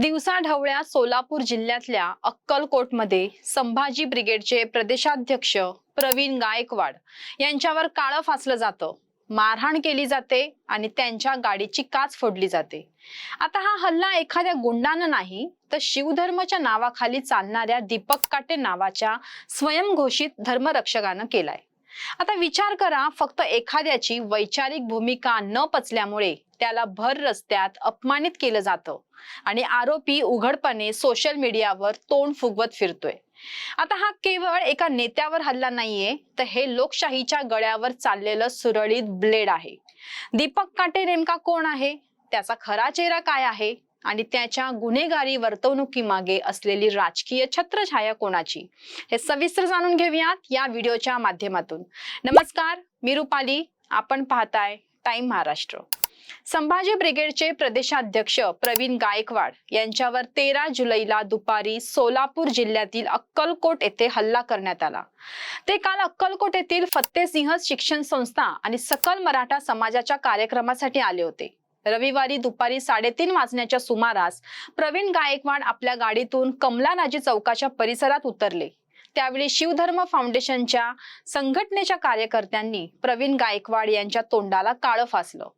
दिवसा ढवळ्या सोलापूर जिल्ह्यातल्या अक्कलकोटमध्ये संभाजी ब्रिगेडचे प्रदेशाध्यक्ष प्रवीण गायकवाड यांच्यावर काळं फासलं जातं. मारहाण केली जाते आणि त्यांच्या गाडीची काच फोडली जाते. आता हा हल्ला एखाद्या गुंडानं नाही तर शिवधर्माच्या नावाखाली चालणाऱ्या दीपक काटे नावाच्या स्वयंघोषित धर्मरक्षकानं केलाय. आता विचार करा फक्त एखाद्याची वैचारिक भूमिका न पचल्यामुळे त्याला भर रस्त्यात अपमानित केलं जातं आणि आरोपी उघडपणे सोशल मीडियावर तोंड फुगवत फिरतोय. आता हा केवळ एका नेत्यावर हल्ला नाहीये तर हे लोकशाहीच्या गळ्यावर चाललेलं सुरळीत ब्लेड आहे. दीपक काटे नेमका कोण आहे? त्याचा खरा चेहरा काय आहे? आणि त्याच्या गुन्हेगारी वर्तवणुकीमागे असलेली राजकीय छत्रछाया कोणाची? हे सविस्तर जाणून घेऊयात या व्हिडिओच्या माध्यमातून. नमस्कार मी रुपाली. आपण पाहताय टाइम महाराष्ट्र. संभाजी ब्रिगेडचे प्रदेशाध्यक्ष प्रवीण गायकवाड यांच्यावर तेरा जुलैला दुपारी सोलापूर जिल्ह्यातील अक्कलकोट येथे हल्ला करण्यात आला. ते काल अक्कलकोट येथील फत्तेसिंह शिक्षण संस्था आणि सकल मराठा समाजाच्या कार्यक्रमासाठी आले होते. रविवारी दुपारी साडेतीन वाजण्याच्या सुमारास प्रवीण गायकवाड आपल्या गाडीतून कमलानाजी चौकाच्या परिसरात उतरले. त्यावेळी शिवधर्म फाउंडेशनच्या संघटनेच्या कार्यकर्त्यांनी प्रवीण गायकवाड यांच्या तोंडाला काळं फासलं.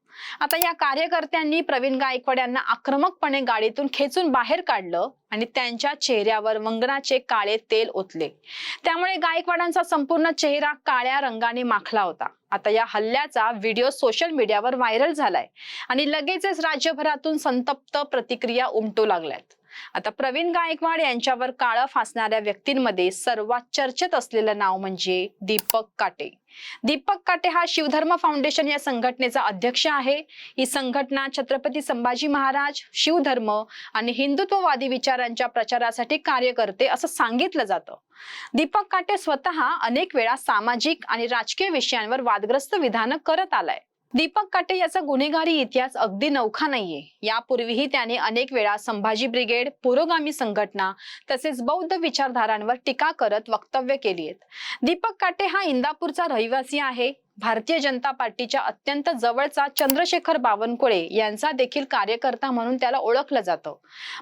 आता या कार्यकर्त्यांनी प्रवीण गायकवाड यांना आक्रमकपणे गाडीतून खेचून बाहेर काढलं आणि त्यांच्या चेहऱ्यावर वंगणाचे काळे तेल ओतले. त्यामुळे गायकवाडांचा संपूर्ण चेहरा काळ्या रंगाने माखला होता. आता या हल्ल्याचा व्हिडिओ सोशल मीडियावर व्हायरल झालाय आणि लगेचच राज्यभरातून संतप्त प्रतिक्रिया उमटू लागल्यात. आता प्रवीण गायकवाड यांच्यावर काळं फासणाऱ्या व्यक्तींमध्ये सर्वात चर्चेत असलेलं नाव म्हणजे दीपक काटे. दीपक काटे हा शिवधर्म फाउंडेशन या संघटनेचा अध्यक्ष आहे. ही संघटना छत्रपती संभाजी महाराज शिवधर्म आणि हिंदुत्ववादी विचारांच्या प्रचारासाठी कार्य करते असं सांगितलं जातं. दीपक काटे स्वतः अनेक वेळा सामाजिक आणि राजकीय विषयांवर वादग्रस्त विधानं करत आलाय. दीपक काटे याचा गुन्हेगारी इतिहास अगदी नौखा नाहीये. यापूर्वीही त्याने अनेक वेळा संभाजी ब्रिगेड पुरोगामी संघटना तसेच बौद्ध विचारधारांवर टीका करत वक्तव्य केली आहेत दीपक काटे हा इंदापूरचा रहिवासी आहे. भारतीय जनता पार्टीच्या अत्यंत जवळचा चंद्रशेखर बावनकुळे यांचा देखील कार्यकर्ता म्हणून त्याला ओळखलं जातं.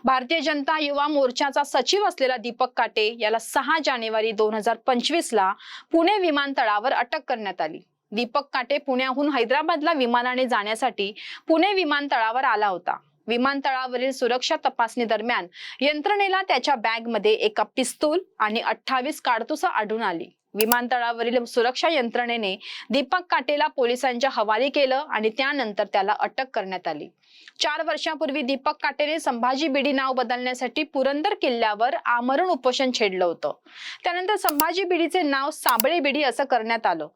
भारतीय जनता युवा मोर्चाचा सचिव असलेला दीपक काटे याला सहा जानेवारी दोन हजार पंचवीस ला पुणे विमानतळावर अटक करण्यात आली. दीपक काटे पुण्याहून हैदराबादला विमानाने जाण्यासाठी पुणे विमानतळावर आला होता. विमानतळावरील सुरक्षा तपासणी दरम्यान यंत्रणेला त्याच्या बॅगमध्ये एका पिस्तूल आणि अठ्ठावीस काडतुसं आढळून आली. विमानतळावरील सुरक्षा यंत्रणेने दीपक काटेला पोलिसांच्या हवाली केलं आणि त्यानंतर त्याला अटक करण्यात आली. चार वर्षांपूर्वी दीपक काटेने संभाजी बिडी नाव बदलण्यासाठी पुरंदर किल्ल्यावर आमरण उपोषण छेडलं होतं. त्यानंतर संभाजी बिडीचे नाव साबळे बिडी असं करण्यात आलं.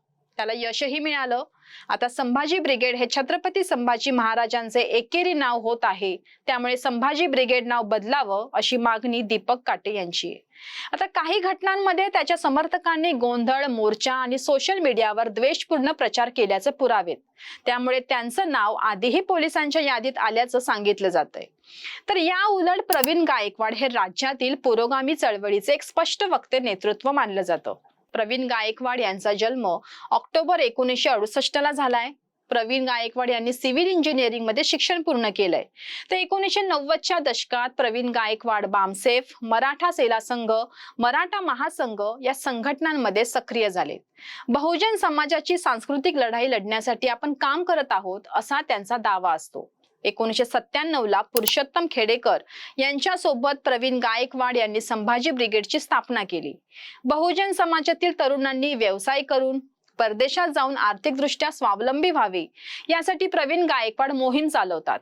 त्याला यशही मिळालं. आता संभाजी ब्रिगेड हे छत्रपती संभाजी महाराजांचे एकेरी नाव होत आहे. त्यामुळे संभाजी ब्रिगेड नाव बदलावं अशी मागणी दीपक काटे यांची आहे. आता काही घटनांमध्ये त्याच्या समर्थकांनी गोंधळ मोर्चा आणि सोशल मीडियावर द्वेषपूर्ण प्रचार केल्याचे पुरावेत. त्यामुळे त्यांचं नाव आधीही पोलिसांच्या यादीत आल्याचं सांगितलं जातंय. तर या उलट प्रवीण गायकवाड हे राज्यातील पुरोगामी चळवळीचे एक स्पष्ट वक्ते नेतृत्व मानलं जातं. प्रवीण गायकवाड यांचा जन्म ऑक्टोबर एकोणीसशे अडुसष्ट ला झालाय. प्रवीण गायकवाड यांनी सिव्हिल इंजिनिअरिंगमध्ये शिक्षण पूर्ण केलंय. तर एकोणीसशे नव्वदच्या दशकात प्रवीण गायकवाड बामसेफ मराठा सेला संघ मराठा महासंघ या संघटनांमध्ये सक्रिय झाले. बहुजन समाजाची सांस्कृतिक लढाई लढण्यासाठी आपण काम करत आहोत असा त्यांचा दावा असतो. एकोणीसशे सत्त्याण्णव ला पुरुषोत्तम खेडेकर यांच्या सोबत प्रवीण गायकवाड यांनी संभाजी ब्रिगेडची स्थापना केली. बहुजन समाजातील तरुणांनी व्यवसाय करून परदेशात जाऊन आर्थिकदृष्ट्या स्वावलंबी व्हावे यासाठी प्रवीण गायकवाड मोहीम चालवतात.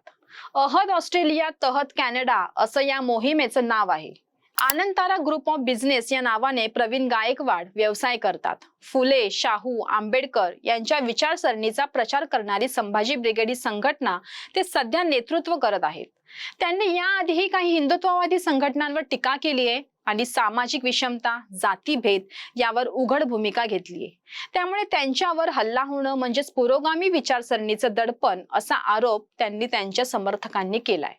अहद ऑस्ट्रेलिया तहत कॅनडा असं या मोहिमेचं नाव आहे. आनंदतारा ग्रुप ऑफ बिझनेस या नावाने प्रवीण गायकवाड व्यवसाय करतात. फुले शाहू आंबेडकर यांच्या विचारसरणीचा प्रचार करणारी संभाजी ब्रिगेड ही संघटना ते सध्या नेतृत्व करत आहेत. त्यांनी याआधीही काही हिंदुत्ववादी संघटनांवर टीका केली आहे. आणि सामाजिक विषमता जातीभेद यावर उघड भूमिका घेतली त्यामुळे त्यांच्यावर हल्ला होणं म्हणजेच पुरोगामी विचारसरणीचं दडपण असा आरोप त्यांनी त्यांच्या समर्थकांनी केलाय.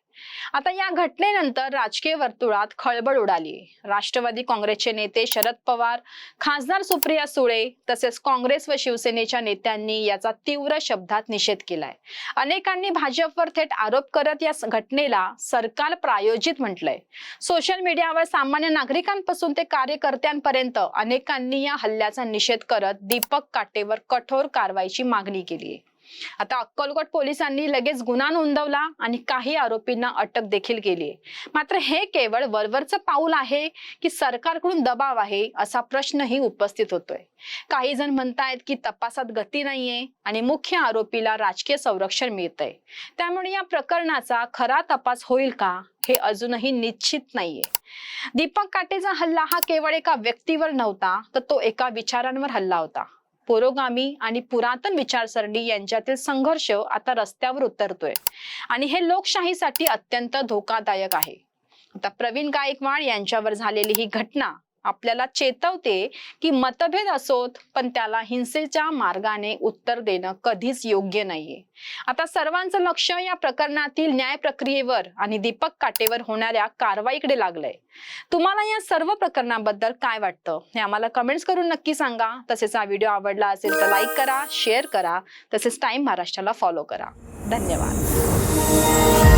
आता या घटनेनंतर राजकीय वर्तुळात खळबळ उडाली राष्ट्रवादी काँग्रेसचे नेते शरद पवार खासदार सुप्रिया सुळे तसेच काँग्रेस व शिवसेनेच्या नेत्यांनी याचा तीव्र शब्दात निषेध केलाय. अनेकांनी भाजपवर थेट आरोप करत या घटनेला सरकार प्रायोजित म्हटलंय. सोशल मीडियावर सामान्य नागरिकांपासून ते कार्यकर्त्यांपर्यंत अनेकांनी या हल्ल्याचा निषेध करत दीपक काटेवर कठोर कारवाईची मागणी केली आहे. आता अक्कलकोट पोलिसांनी लगेच गुन्हा नोंदवला आणि काही आरोपींना अटक देखील केली मात्र हे केवळ वरवरचं पाऊल आहे की सरकारकडून दबाव आहे असा प्रश्नही उपस्थित होतोय. काही जण म्हणतायत की तपासात गती नाहीये आणि मुख्य आरोपीला राजकीय संरक्षण मिळतंय. त्यामुळे या प्रकरणाचा खरा तपास होईल का हे अजूनही निश्चित नाहीये. दीपक काटेचा हल्ला हा केवळ एका व्यक्तीवर नव्हता तर तो एका विचारांवर हल्ला होता. पुरोगामी आणि पुरातन विचारसरणी यांच्यातील संघर्ष आता रस्त्यावर उतरतोय. आणि हे लोकशाहीसाठी अत्यंत धोकादायक आहे. आता प्रवीण गायकवाड यांच्यावर झालेली ही घटना आपल्याला चेतवते की मतभेद असोत पण त्याला हिंसेच्या मार्गाने उत्तर देणं कधीच योग्य नाहीये. आता सर्वांचं लक्ष या प्रकरणातील न्याय प्रक्रियेवर आणि दीपक काटेवर होणाऱ्या कारवाईकडे लागलंय. तुम्हाला या सर्व प्रकरणाबद्दल काय वाटतं? हे आम्हाला कमेंट्स करून नक्की सांगा. तसेच हा व्हिडिओ आवडला असेल तर लाईक करा शेअर करा. तसेच टाइम महाराष्ट्राला फॉलो करा. धन्यवाद.